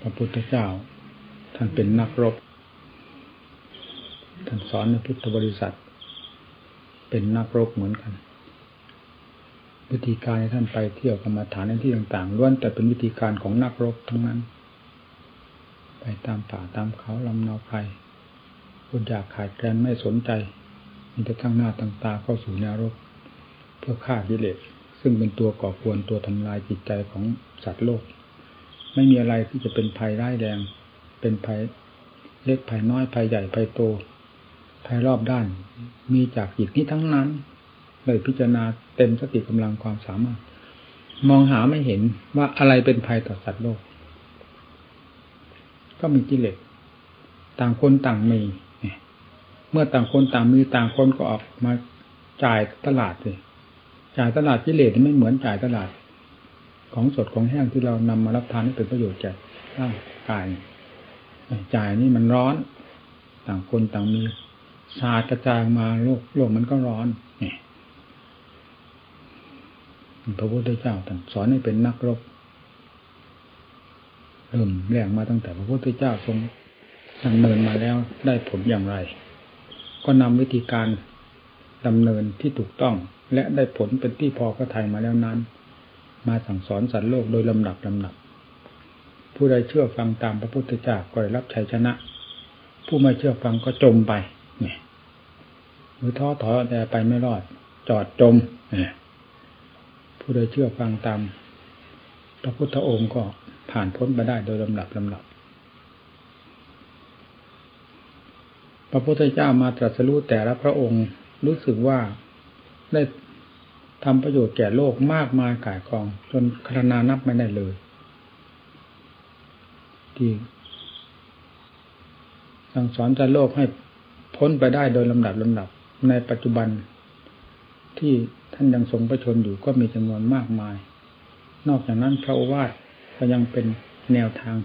พระพุทธเจ้า ท่านเป็นนักรบ ท่านสอนในพุทธบริษัท เป็นนักรบเหมือนกันวิธีการที่ท่านไปเที่ยวกรรมฐานในที่ต่างๆล้วนแต่เป็นวิธีการของนักรบทั้งนั้น ไปตามป่าตามเขาลำนาไพรคนอยากขาดแคลนไม่สนใจมีแต่ทั้งหน้าตั้งตาเข้าสู่แนวรบเพื่อฆ่ากิเลสซึ่งเป็นตัวก่อกวนตัวทำลายจิตใจของสัตว์โลก ไม่มีอะไรที่จะเป็นภัยร้ายแรง เป็นภัยเล็กภัยน้อยภัยใหญ่ภัยโตภัยรอบด้าน มีจากจิตนี้ทั้งนั้นเลยพิจารณาเต็มสติกำลังความสามารถ มองหาไม่เห็นว่าอะไรเป็นภัยต่อสัตว์โลก ก็มีกิเลสต่างคนต่างมีเมื่อต่างคนต่างมีต่างคนก็ออกมาจ่ายตลาดเลยจ่ายตลาดกิเลสไม่เหมือนจ่ายตลาด ของสดของแห้งที่เรานำมารับทานให้เป็นประโยชน์แก่ร่างกายจ่ายนี่มันร้อน ต่างคนต่างมีสาดกระจายมาโลกโลกมันก็ร้อนนี่พระพุทธเจ้าท่านสอนให้เป็นนักรบเริ่มแรงมาตั้งแต่พระพุทธเจ้าทรงดำเนินมาแล้วได้ผลอย่างไร ก็นำวิธีการดำเนินที่ถูกต้อง และได้ผลเป็นที่พอพระทัยมาแล้วนั้น มาสั่งสอนสัตว์โลกโดยลำดับลำดับ ผู้ใดเชื่อฟังตามพระพุทธเจ้าก็ได้รับชัยชนะ ผู้ไม่เชื่อฟังก็จมไปเนี่ยหรือท้อถอยแต่ไปไม่รอด จอดจมเนี่ยผู้ใดเชื่อฟังตามพระพุทธองค์ก็ผ่านพ้นไปได้โดยลำดับลำดับ พระพุทธเจ้ามาตรัสรู้แต่ละพระองค์รู้สึกว่าได้ ทำประโยชน์แก่โลกมากมายกายกอง จนคณานับไม่ได้เลยที่สั่งสอนใจโลกให้พ้นไปได้โดยลำดับลำดับ ในปัจจุบันที่ท่านยังทรงประชนอยู่ก็มีจำนวนมากมาย นอกจากนั้นพระโอวาทก็ยังเป็นแนวทาง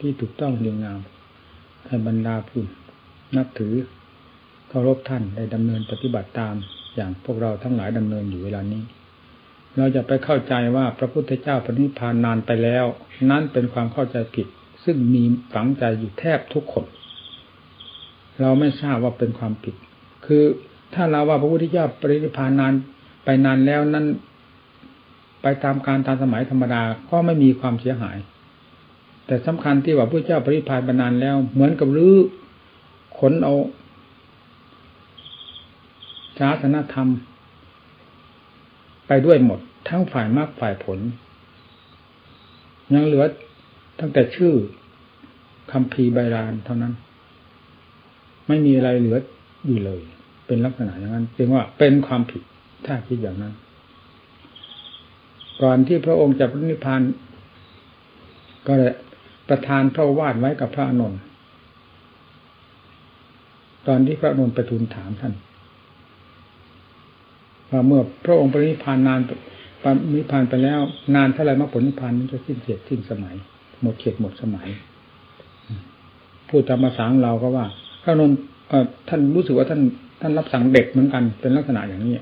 ที่ถูกต้องดีงามให้บรรดาผู้นับถือเคารพท่านได้ดำเนินปฏิบัติตาม อย่างพวกเราทั้งหลายดำเนินอยู่เวลานี้ เราจะไปเข้าใจว่าพระพุทธเจ้าปณิพานนานไปแล้ว นั่นเป็นความเข้าใจผิด ซึ่งมีฝังใจอยู่แทบทุกคน เราไม่ทราบว่าเป็นความผิด คือถ้าเราว่าพระพุทธเจ้าปรินิพานนานไปนานแล้วนั้นไปตามการตามสมัยธรรมดาก็ไม่มีความเสียหาย แต่สำคัญที่ว่าพระเจ้าปรินิพานไปนานแล้ว เหมือนกับรื้อขนเอา ศาสนธรรม ไปด้วยหมด ทั้งฝ่ายมรรคฝ่ายผล ยังเหลือตั้งแต่ชื่อคำพีใบรานเท่านั้น ไม่มีอะไรเหลืออยู่เลย เป็นลักษณะอย่างนั้นจึงว่าเป็นความผิดถ้าคิดอย่างนั้น ก่อนที่พระองค์จะพระนิพพานก็เลยประทานพระวาดไว้กับพระอนุนตอนที่พระอนุนไปทูลถามท่าน ว่าเมื่อพระองค์ปรินิพานนานปรินิพานไปแล้ว นานเท่าไรมรรคผลนิพพานนั้นจะสิ้นเขตสิ้นสมัย หมดเขตหมดสมัยพูดตามภาษาเราก็ว่าพระนนท์ท่านรู้สึกว่าท่านท่านรับสั่งเด็กเหมือนกัน เป็นลักษณะอย่างนี้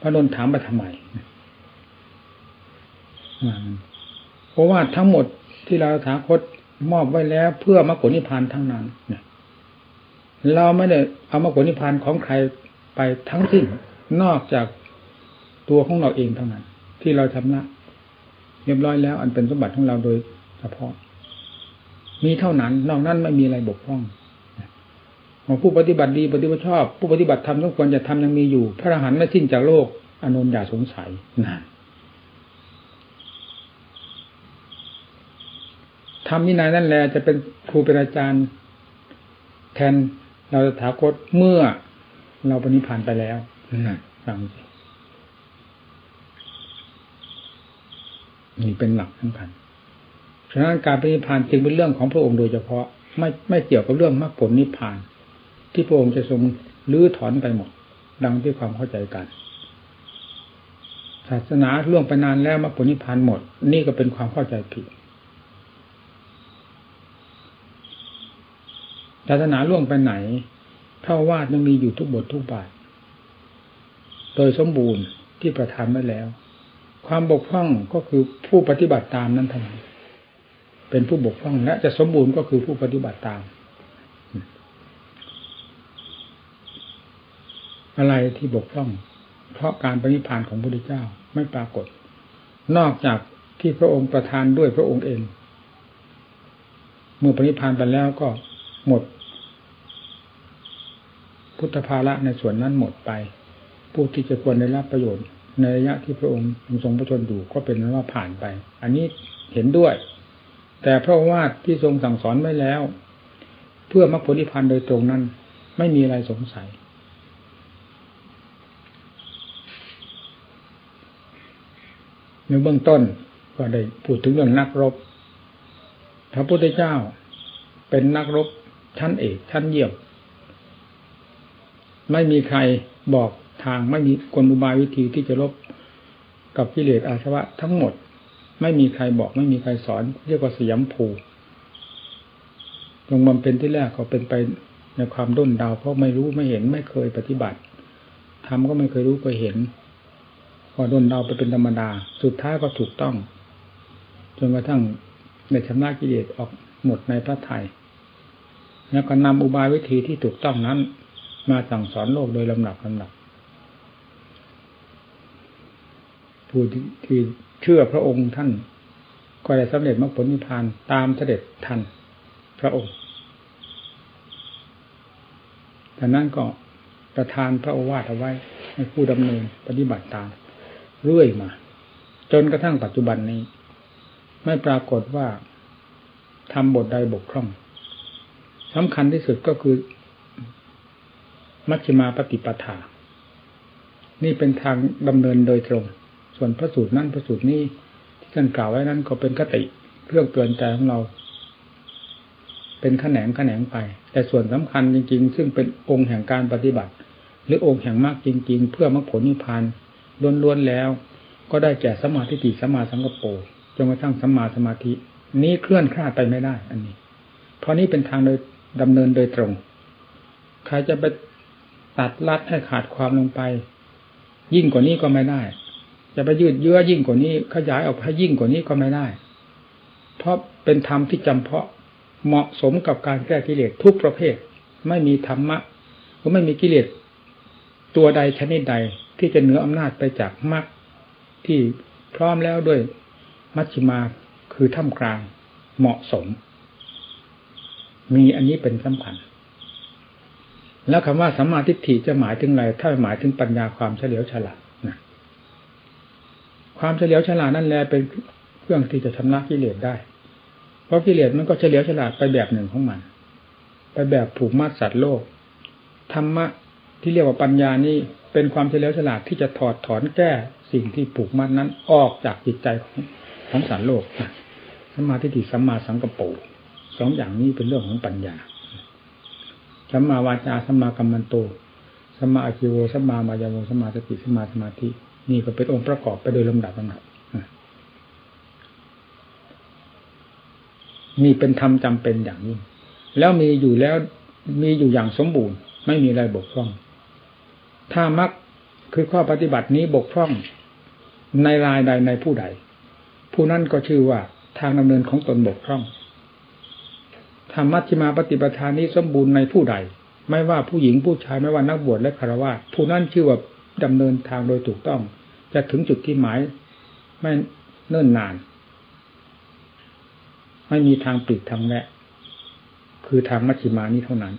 พระนนท์ถามไปทำไมเพราะว่าทั้งหมดที่เราถาคตมอบไว้แล้ว เพื่อมรรคผลนิพพานทั้งนั้นเราไม่ได้เอามรรคผลนิพพานของใคร ไปทั้งสิ้นนอกจากตัวของเราเองเท่านั้น ที่เราทำละเรียบร้อยแล้ว อันเป็นสมบัติของเราโดยเฉพาะ มีเท่านั้น นอกนั้นไม่มีอะไรบกพร่องของผู้ปฏิบัติดีปฏิบัติชอบ ผู้ปฏิบัติธรรมต้องควรจะทำยังมีอยู่ พระอรหันต์ไม่สิ้นจากโลกอนุนอย่าสงสัยนะทำนินายนั่นแหละจะเป็นครูเป็นอาจารย์ แทนเราถาคตเมื่อ เราปณิพานไปแล้วฟังนี่เป็นหลักสำคัญฉะนั้นการปณิพานจึงเป็นเรื่องของพระองค์โดยเฉพาะ ไม่ไม่เกี่ยวกับเรื่องมรรคผลนิพพาน ที่พระองค์จะทรงลื้อถอนไปหมด ดังที่ความเข้าใจกัน ศาสนาล่วงไปนานแล้วมรรคผลนิพพานหมด นี่ก็เป็นความเข้าใจผิดศาสนาล่วงไปไหน เท่าวาดยังมีอยู่ทุกบททุกบาท โดยสมบูรณ์ที่ประทานไว้แล้ว ความบกพร่องก็คือผู้ปฏิบัติตามนั้นเท่านั้นเป็นผู้บกพร่องและจะสมบูรณ์ก็คือผู้ปฏิบัติตาม อะไรที่บกพร่อง เพราะการปฏิพานของพระพุทธเจ้าไม่ปรากฏ นอกจากที่พระองค์ประทานด้วยพระองค์เอง เมื่อปฏิพานไปแล้วก็หมด พุทธภาระในส่วนนั้นหมดไป ผู้ที่จะควรได้รับประโยชน์ ในระยะที่พระองค์ทรงพระชนอยู่ก็เป็นว่าผ่านไป อันนี้เห็นด้วย แต่พระวาทที่ทรงสั่งสอนไว้แล้ว เพื่อมรรคผลนิพพานโดยตรงนั้น ไม่มีอะไรสงสัยในเบื้องต้นก็ได้พูดถึงเรื่องนักรบ พระพุทธเจ้าเป็นนักรบชั้นเอกชั้นเยี่ยม ไม่มีใครบอกทางไม่มีกลอุบายวิธีที่จะรบกับกิเลสอาสวะทั้งหมด ไม่มีใครบอกไม่มีใครสอน เรียกว่าสยามภูลงมันเป็นที่แรกเขาเป็นไปในความด้นดาวเพราะไม่รู้ไม่เห็นไม่เคยปฏิบัติทำก็ไม่เคยรู้เคยเห็น พอด้นดาวไปเป็นธรรมดา สุดท้ายก็ถูกต้อง จนกระทั่งในชำระกิเลสออกหมดในพระไทยแล้วก็นำอุบายวิธีที่ถูกต้องนั้น มาสั่งสอนโลกโดยลำดับลำดับผู้ที่เชื่อพระองค์ท่าน ก็ได้สำเร็จมรรคผลนิพพานตามเสด็จทันพระองค์แต่นั้นก็ประทานพระโอวาทเอาไว้ให้ผู้ดำเนินปฏิบัติตามเรื่อยมา จนกระทั่งปัจจุบันนี้ ไม่ปรากฏว่าทำบทใดบกพร่องสำคัญที่สุดก็คือ มัชฌิมาปฏิปทา นี่เป็นทางดำเนินโดยตรง ส่วนพระสูตรนั้นพระสูตรนี้ที่ท่านกล่าวไว้นั้นก็เป็นคติเพื่อเตือนใจของเรา เป็นขแขนงแขนงไป แต่ส่วนสำคัญจริง ๆ ซึ่งเป็นองค์แห่งการปฏิบัติ หรือองค์แห่งมากจริง ๆ เพื่อมรรคผลนิพพานล้วนๆแล้ว ก็ได้แก่สมาธิติสมาสังกปรจนกระทั่งสัมมาสมาธิ นี้เคลื่อนคลาดไปไม่ได้ อันนี้ เพราะนี้เป็นทางโดยดำเนินโดยตรง ใครจะไป ตัดลัดให้ขาดความลงไป ยิ่งกว่านี้ก็ไม่ได้ จะไปยืดเยื้อยิ่งกว่านี้ ขยายออกให้ยิ่งกว่านี้ก็ไม่ได้ เพราะเป็นธรรมที่จำเพาะเหมาะสมกับการแก้กิเลสทุกประเภท ไม่มีธรรมะก็ไม่มีกิเลสตัวใดชนิดใดที่จะเหนืออำนาจไปจากมรรคที่พร้อมแล้วด้วยมัชฌิมาคือท่ามกลางเหมาะสม มีอันนี้เป็นสำคัญ แล้วคำว่าสัมมาทิฏฐิจะหมายถึงอะไร ถ้าหมายถึงปัญญาความเฉลียวฉลาดนะความเฉลียวฉลาดนั่นแหละเป็นเครื่องที่จะชำระกิเลสได้ เพราะกิเลสมันก็เฉลียวฉลาดไปแบบหนึ่งของมัน ไปแบบผูกมัดสัตว์โลก ธรรมะที่เรียกว่าปัญญานี่เป็นความเฉลียวฉลาดที่จะถอดถอนแก้สิ่งที่ผูกมัดนั้นออกจากจิตใจของของสารโลกสัมมาทิฏฐิสัมมาสังกปรสองอย่างนี้เป็นเรื่องของปัญญา สัมมาวาจาสัมมากัมมันโตสัมมาอาชิโวสัมมามายาโวสัมมาสติสัมมาสมาธิ นี่ก็เป็นองค์ประกอบไปโดยลำดับลำดับนี่เป็นธรรมจำเป็นอย่างนี้แล้วมีอยู่แล้วมีอยู่อย่างสมบูรณ์ ไม่มีอะไรบกพร่อง ถ้ามักคือข้อปฏิบัตินี้บกพร่องในรายใดในผู้ใด ผู้นั้นก็ชื่อว่าทางดำเนินของตนบกพร่อง ธรรมัชฌิมาปฏิปทานนี้สมบูรณ์ในผู้ใด ไม่ว่าผู้หญิงผู้ชายไม่ว่านักบวชและคารวะผู้นั้นชื่อว่าดำเนินทางโดยถูกต้อง จะถึงจุดที่หมาย ไม่เนิ่นนาน ไม่มีทางปิดทางแวะคือทางมัชฌิมานี้เท่านั้น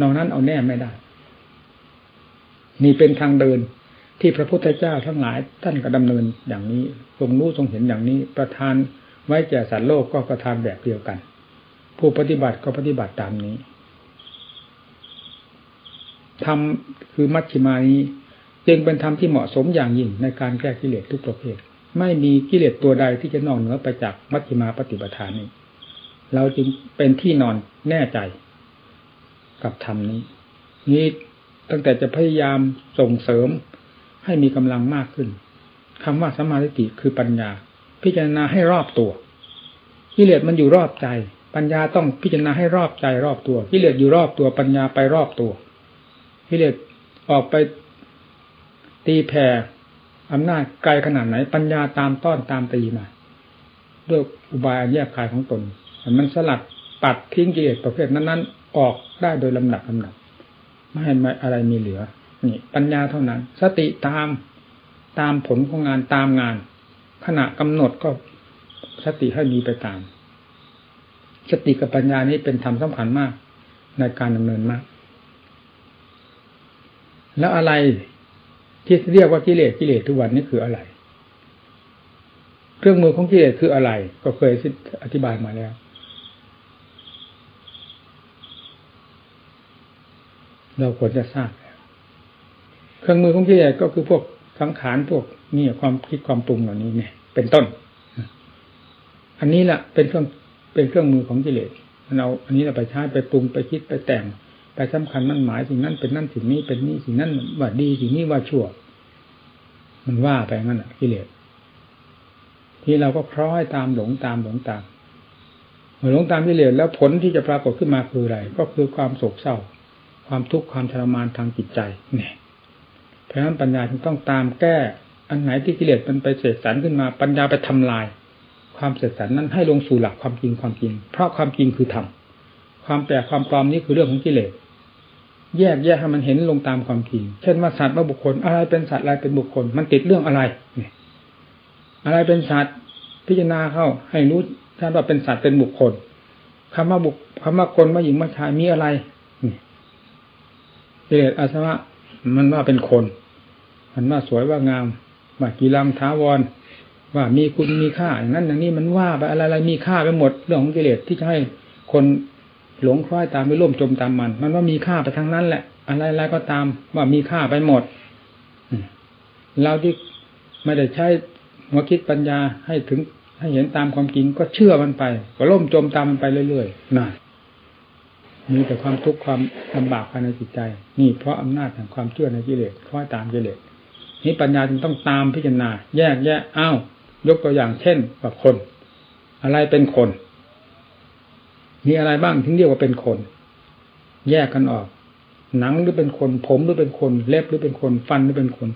นอกนั้นเอาแน่ไม่ได้ นี่เป็นทางเดินที่พระพุทธเจ้าทั้งหลายท่านก็ดำเนินอย่างนี้ทรงรู้ทรงเห็นอย่างนี้ ประทานไว้แก่สัตว์โลกก็ประทานแบบเดียวกัน ผู้ปฏิบัติก็ปฏิบัติตามนี้ธรรมคือมัชฌิมานี้จึงเป็นธรรมที่เหมาะสมอย่างยิ่งในการแก้กิเลสทุกประเภท ไม่มีกิเลสตัวใดที่จะนอกเหนือไปจากมัชฌิมาปฏิปทานนี้ เราจึงเป็นที่นอนแน่ใจกับธรรมนี้ นี้ตั้งแต่จะพยายามส่งเสริมให้มีกำลังมากขึ้นคำว่าสมาธิคือปัญญา พิจารณาให้รอบตัวกิเลสมันอยู่รอบใจ ปัญญาต้องพิจารณาให้รอบใจรอบตัวกิเลสอยู่รอบตัวปัญญาไปรอบตัวกิเลสออกไปตีแผ่อำนาจไกลขนาดไหน ปัญญาตามต้อนตามตีมาด้วยอุบายอันแยบคายของตน มันสลัดปัดทิ้งกิเลสประเภทนั้นๆ ออกได้โดยลำดับลำดับไม่ให้อะไรมีเหลือ นี่ ปัญญาเท่านั้น สติตามตามผลของงานตามงาน ขณะกำหนดก็สติให้มีไปตาม สติกับปัญญานี้เป็นธรรมสำคัญมาก ในการดำเนินมาก แล้วอะไรที่เรียกว่ากิเลสกิเลสทุกวันนี้คืออะไร เครื่องมือของกิเลสคืออะไร ก็เคยอธิบายมาแล้วเราควรจะทราบเครื่องมือของกิเลสก็คือพวกสังขารพวกนี่ความคิดความปรุงเหล่านี้เนี่ย เป็นต้น อันนี้แหละเป็นเครื่อง เป็นเครื่องมือของกิเลสเราอันนี้เราไปใช้ไปปรุงไปคิดไปแต่ง ไปสำคัญมันหมายสิ่งนั้นเป็นนั่นสิ่งนี้เป็นนี่สิ่งนั้นว่าดีสิ่งนี้ว่าชั่ว มันว่าไปงั้นอะกิเลสที่เราก็คล้อยตามหลงตามหลงตามหลงตามกิเลสแล้วผลที่จะปรากฏขึ้นมาคืออะไร ก็คือความโศกเศร้า ความทุกข์ความทรมานทางจิตใจเนี่ยเพราะฉะนั้นปัญญาจึงต้องตามแก้อันไหนที่กิเลสมันไปเสกสรรขึ้นมาปัญญาไปทำลาย ความเสกสรรนั้นให้ลงสู่หลักความจริงความจริง เพราะความจริงคือธรรมความแปลความปลอมนี้คือเรื่องของกิเลสแยกแยกให้มันเห็นลงตามความจริง เช่นว่าสัตว์ว่าบุคคล อะไรเป็นสัตว์อะไรเป็นบุคคล มันติดเรื่องอะไรเนี่ยอะไรเป็นสัตว์พิจารณาเข้า ให้รู้ท่านว่าเป็นสัตว์เป็นบุคคลคำว่าบุคคำว่าคนว่าหญิงว่าชายมีอะไรกิเลสอาสวะมันว่าเป็นคน มันว่าสวยว่างามว่ากีรังท้าวร ว่ามีคุณมีค่าอย่างนั้นอย่างนี้มันว่าไปอะไรอะไรมีค่าไปหมดเรื่องของกิเลสที่จะให้คนหลงคล้อยตามไปร่วมจมตามมัน มันว่ามีค่าไปทั้งนั้นแหละ อะไรอะไรก็ตามว่ามีค่าไปหมดเราที่ไม่ได้ใช้หัวคิดปัญญาให้ถึงให้เห็นตามความจริงก็เชื่อมันไป ก็ล่มจมตามมันไปเรื่อยๆน่ะมีแต่ความทุกข์ความลำบากภายในจิตใจ นี่เพราะอำนาจแห่งความเชื่อในกิเลสคล้อยตามกิเลสนี่ปัญญาจึงต้องตามพิจารณา แยกแยะอ้าว ยกตัวอย่างเช่นกับคน อะไรเป็นคน มีอะไรบ้างถึงเรียกว่าเป็นคน แยกกันออก หนังหรือเป็นคน ผมหรือเป็นคน เล็บหรือเป็นคน ฟันหรือเป็นคน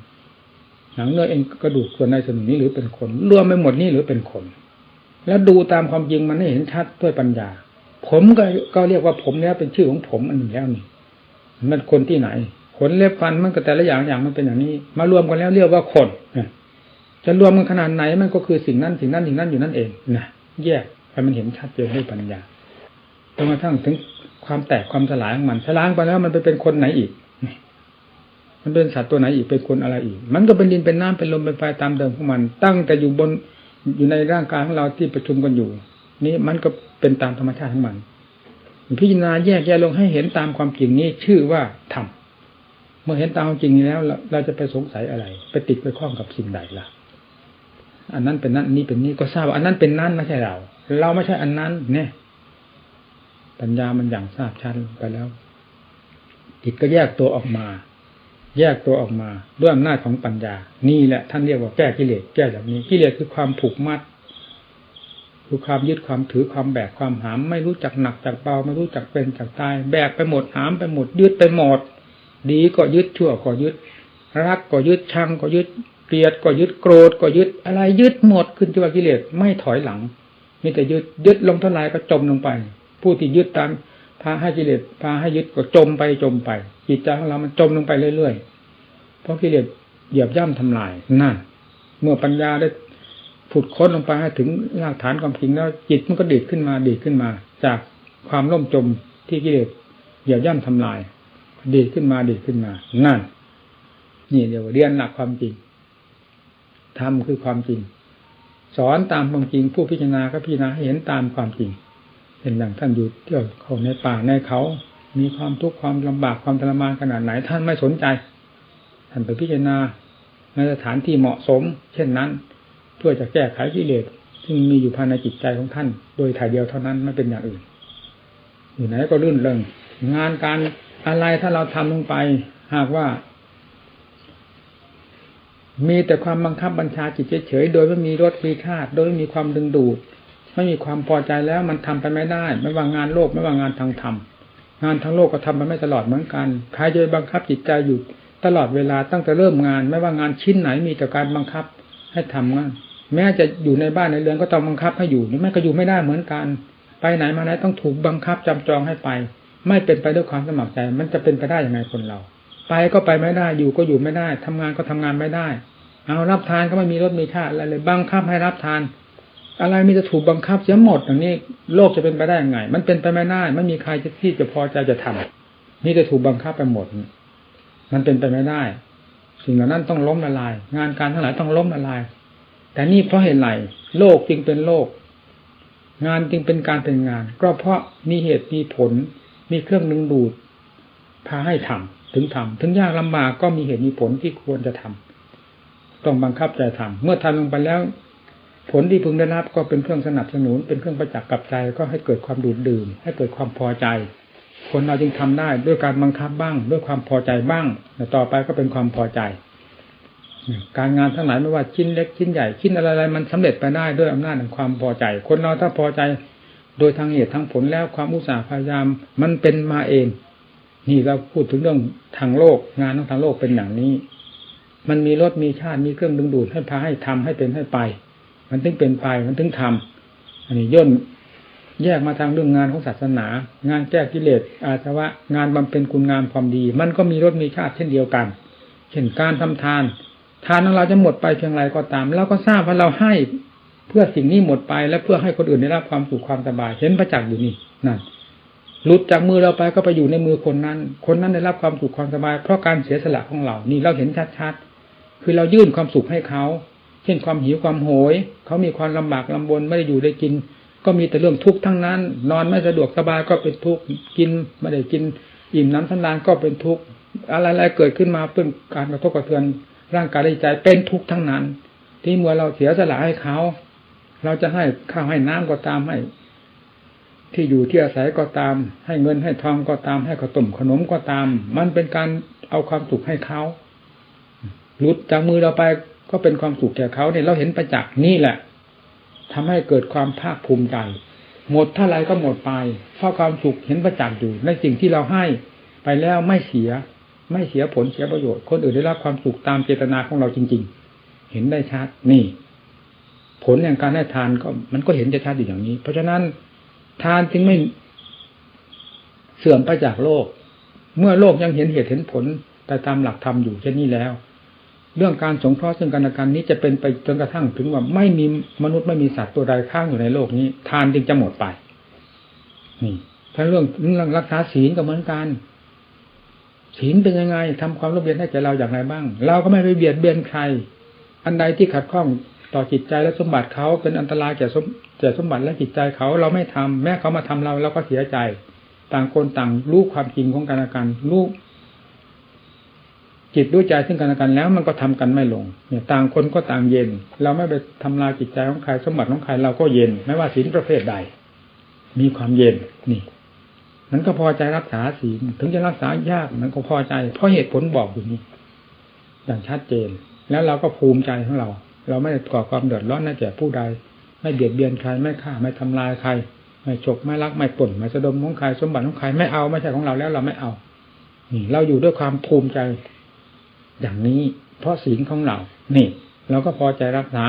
หนังเนื้อเองกระดูกส่วนในส่วนนี้หรือเป็นคน รวมไปหมดนี้หรือเป็นคน แล้วดูตามความจริงมันให้เห็นชัดด้วยปัญญา ผมก็ก็เรียกว่าผมแล้วเป็นชื่อของผมอันหนึ่งแล้วนี่มันคนที่ไหนขนเล็บฟันมันก็แต่ละอย่างอย่างมันเป็นอย่างนี้ มารวมกันแล้วเรียกว่าคน จะรวมกันขนาดไหนมันก็คือสิ่งนั้นสิ่งนั้นสิ่งนั้นอยู่นั่นเองนะแยกให้มันเห็นชัดเจนด้วยปัญญาจนกระทั่งถึงความแตกความสลายของมันสลายไปแล้วมันไปเป็นคนไหนอีก มันเป็นสัตว์ตัวไหนอีกเป็นคนอะไรอีก มันก็เป็นดินเป็นน้ำเป็นลมเป็นไฟตามเดิมของมัน ตั้งแต่อยู่บนอยู่ในร่างกายของเราที่ประชุมกันอยู่ นี้มันก็เป็นตามธรรมชาติของมัน พิจารณาแยกแยะลงให้เห็นตามความจริงนี้ชื่อว่าธรรมเมื่อเห็นตามความจริงนี้แล้ว เราจะไปสงสัยอะไร ไปติดไปคล้องกับสิ่งใดล่ะ อันนั้นเป็นนั้นนี้เป็นนี้ก็ทราบว่าอันนั้นเป็นนั้นไม่ใช่เรา เราไม่ใช่อันนั้น เนี่ย ปัญญามันอย่างทราบชัดไปแล้วจิตก็แยกตัวออกมา แยกตัวออกมา ด้วยอำนาจของปัญญา นี่แหละท่านเรียกว่าแก้กิเลสแก้แบบนี้กิเลสคือความผูกมัดคือความยึดความถือความแบกความหาม ไม่รู้จักหนักจากเบาไม่รู้จักเป็นจากตาย แบกไปหมดหามไปหมด ยึดไปหมด ดีก็ยึดชั่วก็ยึด รักก็ยึดชังก็ยึด กลียดก็ยึดโกรธก็ยึดอะไรยึดหมดขึ้นจัวกิเลสไม่ถอยหลังมีแต่ยึดยึดลงเท่าไรก็จมลงไป ผู้ที่ยึดตามพาให้กิเลสพาให้ยึดก็จมไปจมไปจิตใจของเรามันจมลงไปเรื่อยๆเพราะกิเลสเหยียบย่ำทำลายนั่นเมื่อปัญญาได้ผุดค้นลงไปให้ถึงรากฐานความจริงแล้ว จิตมันก็ดีดขึ้นมาดีดขึ้นมา จากความล่มจมที่กิเลสเหยียบย่ำทำลาย ดีดขึ้นมาดีดขึ้นมา นั่น นี่เดี๋ยวเรียนหลักความจริง ทำคือความจริง สอนตามความจริง ผู้พิจารณาก็พิจารณาเห็นตามความจริง เป็นอย่างท่านอยู่เที่ยวเขาในป่าในเขา มีความทุกข์ความลำบากความทรมานขนาดไหน ท่านไม่สนใจ ท่านไปพิจารณาในสถานที่เหมาะสม เช่นนั้น เพื่อจะแก้ไขกิเลสซึ่งมีอยู่ภายในจิตใจของท่าน โดยถ่ายเดียวเท่านั้นไม่เป็นอย่างอื่น อยู่ไหนก็ลื่นเริงงานการอะไรถ้าเราทำลงไป หากว่า มีแต่ความบังคับบัญชาจิตเฉยๆโดยไม่มีรสมีชาติโดยไม่มีความดึงดูด ไม่มีความพอใจแล้วมันทำไปไม่ได้ ไม่ว่างานโลกไม่ว่างานทางธรรมงานทางโลกก็ทำไปไม่ตลอดเหมือนกันใครจะบังคับจิตใจอยู่ตลอดเวลาตั้งแต่เริ่มงาน ไม่ว่างานชิ้นไหนมีแต่การบังคับให้ทำงาน แม้จะอยู่ในบ้านในเรือนก็ต้องบังคับให้อยู่แม้ก็อยู่ไม่ได้เหมือนกัน ไปไหนมาไหนต้องถูกบังคับจำจองให้ไป ไม่เป็นไปด้วยความสมัครใจ มันจะเป็นไปได้ยังไงคนเรา ไปก็ไปไม่ได้ อยู่ก็อยู่ไม่ได้ทำงานก็ทำงานไม่ได้ เอารับทานก็ไม่มีรถมีชาติอะไรเลย บังคับให้รับทาน อะไรมีจะถูกบังคับเสียหมดอย่างนี้ โลกจะเป็นไปได้ยังไง มันเป็นไปไม่ได้ ไม่มีใครที่จะพอใจจะทำนี่จะถูกบังคับไปหมด มันเป็นไปไม่ได้ สิ่งเหล่านั้นต้องล้มละลาย งานการทั้งหลายต้องล้มละลาย แต่นี่เพราะเหตุไรโลกจึงเป็นโลก งานจึงเป็นการเป็นงาน ก็เพราะมีเหตุมีผล มีเครื่องดึงดูด พาให้ทำถึงทำถึงยากลำบากก็มีเหตุมีผลที่ควรจะทำต้องบังคับใจทำเมื่อทำลงไปแล้ว ผลที่พึงได้รับก็เป็นเครื่องสนับสนุน เป็นเครื่องประจักษ์กับใจก็ให้เกิดความดูดดื่ม ให้เกิดความพอใจ คนเราจึงทำได้ด้วยการบังคับบ้าง ด้วยความพอใจบ้างแต่ต่อไปก็เป็นความพอใจการงานทั้งหลายไม่ว่าชิ้นเล็กชิ้นใหญ่ชิ้นอะไรๆมันสำเร็จไปได้ด้วยอำนาจแห่งความพอใจ คนเราถ้าพอใจ โดยทางเหตุทางผลแล้วความอุตสาห์พยายาม มันเป็นมาเอง นี่เราพูดถึงเรื่องทางโลกงานทางโลกเป็นอย่างนี้ มันมีรถมีชาติมีเครื่องดึงดูดให้พาให้ทำให้เป็นให้ไป มันถึงเป็นไปมันถึงทำอันนี้ย่นแยกมาทางเรื่องงานของศาสนา งานแก้กิเลสอาสวะงานบำเพ็ญคุณงามความดี มันก็มีรถมีชาติเช่นเดียวกันเช่นการทำทาน ทานของเราจะหมดไปเพียงไรก็ตามเราก็ทราบว่าเราให้เพื่อสิ่งนี้หมดไปและเพื่อให้คนอื่นได้รับความสุขความสบายเห็นประจักษ์อยู่นี่นั่น หลุดจากมือเราไปก็ไปอยู่ในมือคนนั้น คนนั้นได้รับความสุขความสบาย เพราะการเสียสละของเรา นี่เราเห็นชัดๆ คือเรายื่นความสุขให้เขา เช่นความหิวความโหย เขามีความลำบากลำบนไม่ได้อยู่ได้กิน ก็มีแต่เรื่องทุกข์ทั้งนั้น นอนไม่สะดวกสบายก็เป็นทุกข์ กินไม่ได้กิน อิ่มน้ำสันดานก็เป็นทุกข์ อะไรๆเกิดขึ้นมาเป็นการกระทบกระเทือน ร่างกายใจเป็นทุกข์ทั้งนั้น ที่เมื่อเราเสียสละให้เขา เราจะให้ข้าวให้น้ำก็ตามให้ ที่อยู่ที่อาศัยก็ตาม ให้เงินให้ทองก็ตาม ให้ขนมขนมก็ตาม มันเป็นการเอาความสุขให้เขาหลุดจากมือเราไปก็เป็นความสุขแก่เขาเนี่ยเราเห็นประจักษ์นี่แหละทำให้เกิดความภาคภูมิใจหมดเท่าไรก็หมดไปเพราะความสุขเห็นประจักษ์อยู่ ในสิ่งที่เราให้ไปแล้วไม่เสีย ไม่เสียผลเสียประโยชน์ คนอื่นได้รับความสุขตามเจตนาของเราจริง ๆ เห็นได้ชัดนี่ ผลแห่างการให้ทานก็มันก็เห็นจะชัดอยู่อย่างนี้ เพราะฉะนั้น ทานจึงไม่เสื่อมไปจากโลก เมื่อโลกยังเห็นเหตุเห็นผลไปตามหลักธรรมอยู่เช่นนี้แล้ว เรื่องการสงเคราะห์ซึ่งกันและกันนี้จะเป็นไปจนกระทั่งถึงว่าไม่มีมนุษย์ไม่มีสัตว์ตัวใดข้างอยู่ในโลกนี้ ทานจึงจะหมดไป นี่ถ้าเรื่องเรื่องรักษาศีลก็เหมือนกันศีลเป็นยังไงทำความร่มเย็นให้แก่เราอย่างไรบ้าง เราก็ไม่ไปเบียดเบียนใคร อันใดที่ขัดข้อง ต่อจิตใจและสมบัติเขาเป็นอันตรายแก่สมแก่สมบัติและจิตใจเขาเราไม่ทำแม้เขามาทำเราเราก็เสียใจ ต่างคนต่างรู้ความจริงของกันและกันรู้จิตรู้ใจซึ่งกันและกันแล้วมันก็ทำกันไม่ลงเนี่ยต่างคนก็ต่างเย็น เราไม่ไปทำลายจิตใจของใครสมบัติของใครเราก็เย็น ไม่ว่าศีลประเภทใด มีความเย็นนี่มันก็พอใจรักษาศีลถึงจะรักษายากมันก็พอใจ เพราะเหตุผลบอกอยู่นี่อย่างชัดเจน แล้วเราก็ภูมิใจของเรา เราไม่ได้ก่อความเดือดร้อนให้แก่ผู้ใด ไม่เบียดเบียนใครไม่ฆ่าไม่ทำลายใคร ไม่ฉกไม่ลักไม่ป่นไม่สะดมของใครสมบัติของใครไม่เอาไม่ใช่ของเราแล้วเราไม่เอาเราอยู่ด้วยความภูมิใจอย่างนี้ เพราะศีลของเรา นี่ เราก็พอใจรักษา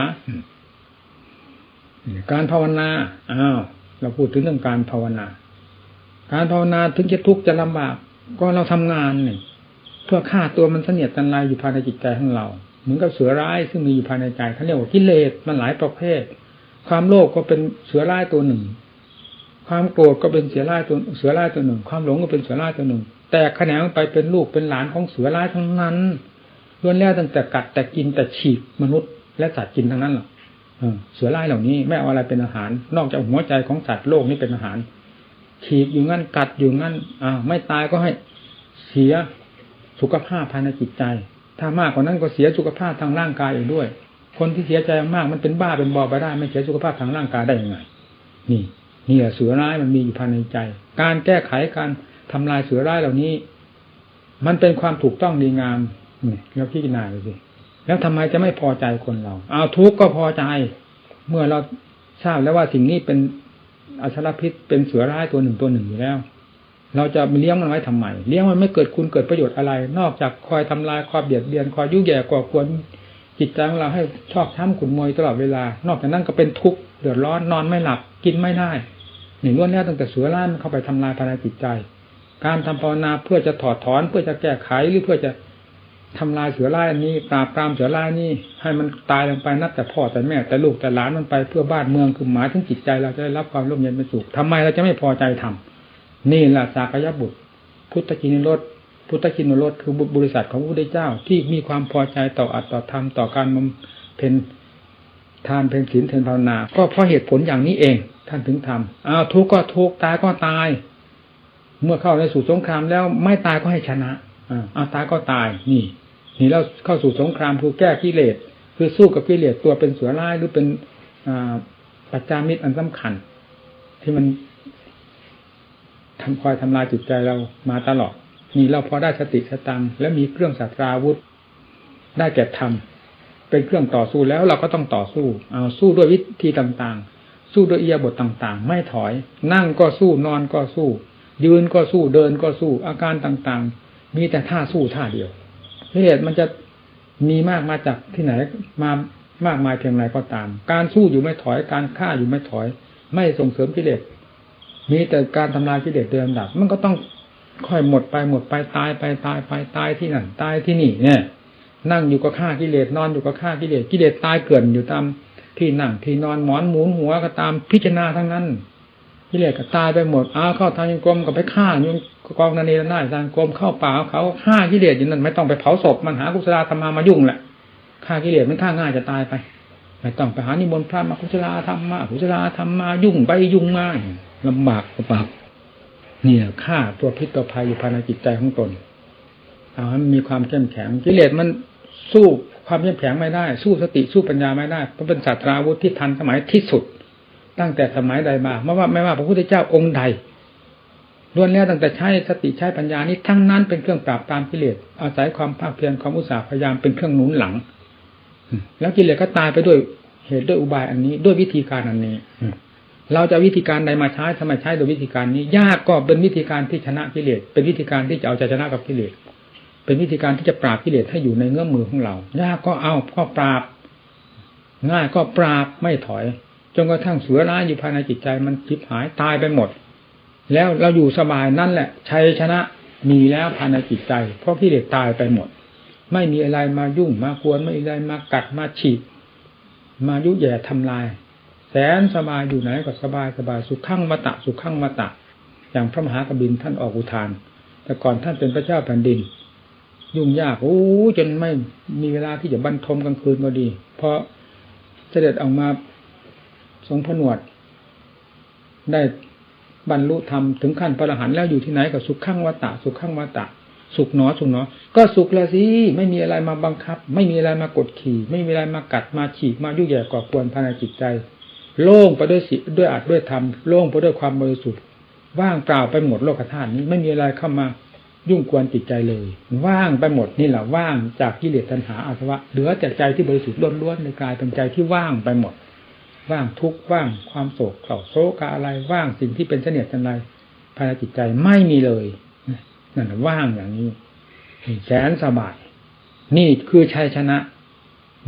การภาวนา อ้าว เราพูดถึงเรื่องการภาวนา การภาวนาถึงจะทุกข์จะลำบาก ก็เราทำงานเนี่ยเพื่อฆ่าตัวมันเสนียดตันลายอยู่ภายในจิตใจของเรา เหมือนกับเสือร้ายซึ่งมีอยู่ภายในใจเขาเรียกว่ากิเลสมันหลายประเภท ความโลภก็เป็นเสือร้ายตัวหนึ่ง ความโกรธก็เป็นเสือร้ายตัวเสือร้ายตัวหนึ่ง ความหลงก็เป็นเสือร้ายตัวหนึ่ง แตกแขนงไปเป็นลูกเป็นหลานของเสือร้ายทั้งนั้นล้วนแล้วตั้งแต่กัดแต่กินแต่ฉีกมนุษย์ และสัตว์กินทั้งนั้นหรอกเสือร้ายเหล่านี้ไม่เอาอะไรเป็นอาหาร นอกจากหัวใจของสัตว์โลกนี้เป็นอาหารฉีกอยู่งั้นกัดอยู่งั้นอ่าไม่ตายก็ให้เสียสุขภาพภายในจิตใจ ถ้ามากกว่านั้นก็เสียสุขภาพทางร่างกายอีกด้วย คนที่เสียใจมากมันเป็นบ้าเป็นบอไปได้ ไม่เสียสุขภาพทางร่างกายได้ยังไง นี่นี่เสือร้ายมันมีอยู่ภายในใจ การแก้ไขการทำลายเสือร้ายเหล่านี้ มันเป็นความถูกต้องดีงามนี่เราพิจารณาดูสิแล้วทำไมจะไม่พอใจคนเรา เอาทุกข์ก็พอใจ เมื่อเราทราบแล้วว่าสิ่งนี้เป็นอสรพิษเป็นเสือร้ายตัวหนึ่งตัวหนึ่งอยู่แล้ว เราจะเลี้ยงมันไว้ทำไมเลี้ยงมันไม่เกิดคุณเกิดประโยชน์อะไร นอกจากคอยทำลายคอยเบียดเบียนคอยยุ่ยแย่ก่อกวนจิตใจของเราให้ชอบช้ำขุนมวยตลอดเวลา นอกจากนั้นก็เป็นทุกข์เดือดร้อนนอนไม่หลับกินไม่ได้หนึ่งล้วนแล้วตั้งแต่เสือล้านเข้าไปทำลายภายในจิตใจ การทำภาวนาเพื่อจะถอดถอนเพื่อจะแก้ไขหรือเพื่อจะทำลายเสือร้ายนนี้ปราบปรามเสือร้ายนี้ ให้มันตายลงไปนับแต่พ่อแต่แม่แต่ลูกแต่หลานมันไปเพื่อบ้านเมืองคือหมายถึงจิตใจเราจะได้รับความร่มเย็นเป็นสุขทำไมเราจะไม่พอใจทำ นี่แหละสากยบุตร พุทธกินรสพุทธกินรสคือบริษัทของพระพุทธเจ้าที่มีความพอใจต่ออัตต่อธรรมต่อการบำเพ็ญทานเพลศีลเทนภาวนา ก็เพราะเหตุผลอย่างนี้เอง ท่านถึงทำอ้าวทุกข์ก็ทุกข์ตายก็ตาย เมื่อเข้าในสู่สงครามแล้วไม่ตายก็ให้ชนะอ่าเอาตายก็ตายนี่ นี่เราเข้าสู่สงครามคือแก้กิเลสคือสู้กับกิเลสตัวเป็นเสือร้ายหรือเป็นอปัจจามิตรอันสำคัญ ที่มัน ทำคอยทำลายจิตใจเรามาตลอด นี่เราพอได้สติสตังและมีเครื่องสัตราวุธ ได้แก่ธรรมเป็นเครื่องต่อสู้แล้วเราก็ต้องต่อสู้เอาสู้ด้วยวิธีต่างๆ สู้ด้วยเอียบทต่างๆ ไม่ถอย นั่งก็สู้นอนก็สู้ ยืนก็สู้เดินก็สู้อาการต่างๆ มีแต่ท่าสู้ท่าเดียวเหตุมันจะมีมากมาจากที่ไหนมามากมายเพียงไรก็ตาม การสู้อยู่ไม่ถอยการฆ่าอยู่ไม่ถอย ไม่ส่งเสริมกิเลส มีแต่การทำลายกิเลสโดยลำดับ มันก็ต้องค่อยหมดไปหมดไปตายไปตายไปตายที่นั่นตายที่นี่เนี่ย นั่งอยู่ก็ฆ่ากิเลสนอนอยู่ก็ฆ่ากิเลสกิเลสตายเกลื่อนอยู่ตามที่นั่งที่นอนหมอนหมุนหัวก็ตามพิจารณาทั้งนั้นกิเลสก็ตายไปหมดอ้าวเข้าทางยังกรมก็ไปฆ่าโยงกองนันเนรนาฏทางกรมเข้าป่าเขาฆ่ากิเลสอยู่นั่นไม่ต้องไปเผาศพมันหากุศลธรรมามายุ่งแหละฆ่ากิเลสมันฆ่าง่ายจะตายไปไม่ต้องไปหานิมนต์พระมากุศลธรรมมากุศลธรรมมายุ่งไปยุ่งมา ลำบากกระปับเนี่ยฆ่าตัวพิษตัวภัยอยู่ภายในจิตใจของตนเอาให้มันมีความเข้มแข็งกิเลสมันสู้ความเข้มแข็งไม่ได้ สู้สติสู้ปัญญาไม่ได้เพราะเป็นศาสตราวุธที่ทันสมัยที่สุด ตั้งแต่สมัยใดมาไม่ว่าไม่ว่าพระพุทธเจ้าองค์ใดล้วนแล้วตั้งแต่ใช้สติใช้ปัญญานี้ทั้งนั้นเป็นเครื่องปราบตามกิเลสอาศัยความภาคเพียรความอุตสาห์พยายามเป็นเครื่องหนุนหลัง แล้วกิเลสก็ตายไปด้วยเหตุด้วยอุบายอันนี้ด้วยวิธีการอันนี้ เราจะวิธีการใดมาใช้ทำไมใช้โดยวิธีการนี้ ยากก็เป็นวิธีการที่ชนะกิเลสเป็นวิธีการที่จะเอาใจชนะกับกิเลสเป็นวิธีการที่จะปราบกิเลสให้อยู่ในเงื้อมมือของเรา ยากก็เอาก็ปราบ ง่ายก็ปราบไม่ถอยจนกระทั่งเสือร้ายอยู่ภายในจิตใจมันจิบหายตายไปหมด แล้วเราอยู่สบายนั่นแหละชัยชนะมีแล้วภายในจิตใจ เพราะกิเลสตายไปหมด ไม่มีอะไรมายุ่งมากวนไม่มีอะไรมากัดมาฉีดมายุแย่ทำลาย แสนสบายอยู่ไหนก็สบายสบายสุขขั้งมาตะ สุขขั้งมาตะ อย่างพระมหากบินท่านออกอุทาน แต่ก่อนท่านเป็นพระเจ้าแผ่นดิน ยุ่งยากโอ้จนไม่มีเวลาที่จะบรรทมกลางคืนก็ดี เพราะเสด็จออกมาทรงผนวด ได้บรรลุธรรมถึงขั้นพระอรหันต์แล้วอยู่ที่ไหนก็สุขขั้งวัตตะ สุขขั้งวัตตะ สุขหนอสุขหนอ ก็สุขล้วสิไม่มีอะไรมาบังคับ ไม่มีอะไรมากดขี่ ไม่มีอะไรมากัดมาฉีกมายุ่ยแย่ก่อกวนภายในจิตใจ โล่งไปด้วยสิด้วยอัดด้วยธรรมโล่งไปด้วยความบริสุทธิ์ว่างเปล่าไปหมดโลกธาตุนี้ไม่มีอะไรเข้ามายุ่งกวนจิตใจเลย ว่างไปหมดนี่แหละว่างจากกิเลสตัณหาอาสวะเหลือแต่ใจที่บริสุทธิ์ล้วนๆในกายเป็นใจที่ว่างไปหมด ว่างทุกข์ว่างความโศกเศร้าโศกอะไรว่างสิ่งที่เป็นเสนียดจันไรภายในจิตใจไม่มีเลยนั่นว่างอย่างนี้แสนสบาย นี่คือชัยชนะ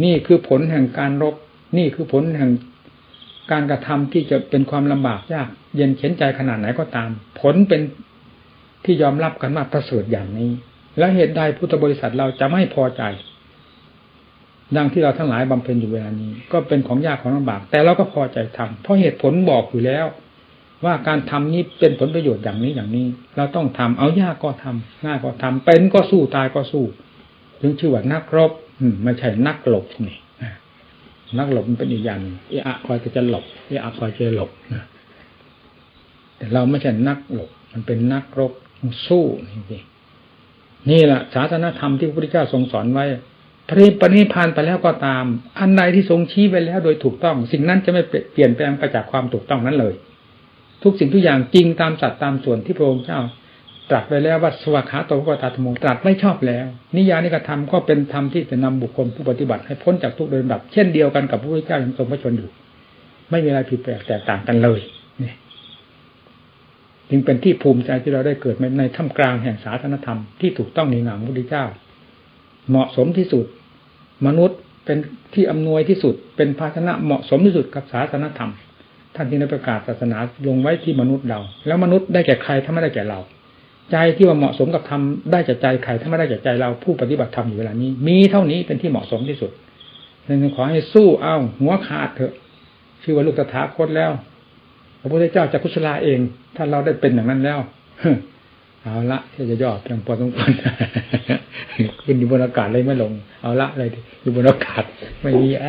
นี่คือผลแห่งการรบ นี่คือผลแห่ง การกระทำที่จะเป็นความลำบากยากเย็นเข็นใจขนาดไหนก็ตาม ผลเป็นที่ยอมรับกันมาประเสริฐอย่างนี้ แล้วเหตุใดพุทธบริษัทเราจะไม่พอใจ ดังที่เราทั้งหลายบำเพ็ญอยู่เวลานี้ ก็เป็นของยากของลำบาก แต่เราก็พอใจทำเพราะเหตุผลบอกอยู่แล้ว ว่าการทำนี้เป็นผลประโยชน์อย่างนี้อย่างนี้ เราต้องทำเอายากก็ทำง่ายก็ทำเป็นก็สู้ตายก็สู้ ถึงชื่อว่านักรบไม่ใช่นักหลบนี่ นักหลบมันเป็นอีกอย่างเอะคอยจะหลบเอะคอยจะหลบนะแต่เราไม่ใช่นักหลบ มันเป็นนักรบสู้นี่นี่แหละศาสนธรรมที่พระพุทธเจ้าทรงสอนไว้พระปณิพานไปแล้วก็ตาม อันใดที่ทรงชี้ไปแล้วโดยถูกต้อง สิ่งนั้นจะไม่เปลี่ยนแปลงไปจากความถูกต้องนั้นเลย ทุกสิ่งทุกอย่างจริงตามสัตว์ตามส่วนที่พระองค์เจ้า ตรัสไปแล้วว่าสวากขาโตกตาธโมตรัสไม่ชอบแล้ว นิยานิกธรรมก็เป็นธรรมที่จะนำบุคคลผู้ปฏิบัติให้พ้นจากทุกโดยลำดับ เช่นเดียวกันกับพระพุทธเจ้าทรงพระชนอยู่ ไม่มีอะไรผิดแปลกแตกต่างกันเลยนี่จึงเป็นที่ภูมิใจที่เราได้เกิดในท่ามกลางแห่งศาสนธรรมที่ถูกต้องในหนังพระพุทธเจ้า เหมาะสมที่สุด มนุษย์เป็นที่อำนวยที่สุด เป็นภาชนะเหมาะสมที่สุดกับศาสนธรรม ท่านจึงได้ประกาศศาสนาลงไว้ที่มนุษย์เรา แล้วมนุษย์ได้แก่ใครถ้าไม่ได้แก่เรา ใจที่ว่าเหมาะสมกับธรรมได้จากใจใครถ้าไม่ได้จากใจเราผู้ปฏิบัติธรรมอยู่เวลานี้ มีเท่านี้เป็นที่เหมาะสมที่สุดดังขอให้สู้เอาหัวขาดเถอะ ชื่อว่าลูกตถาคตแล้วพระพุทธเจ้าจะกุศลาเอง ถ้าเราได้เป็นอย่างนั้นแล้วเอาละที่จะย่อเพียงพอสมควรขึ้นอยู่บนอากาศเลยไม่ลง เอาละเลยอยู่บนอากาศไม่มีแอ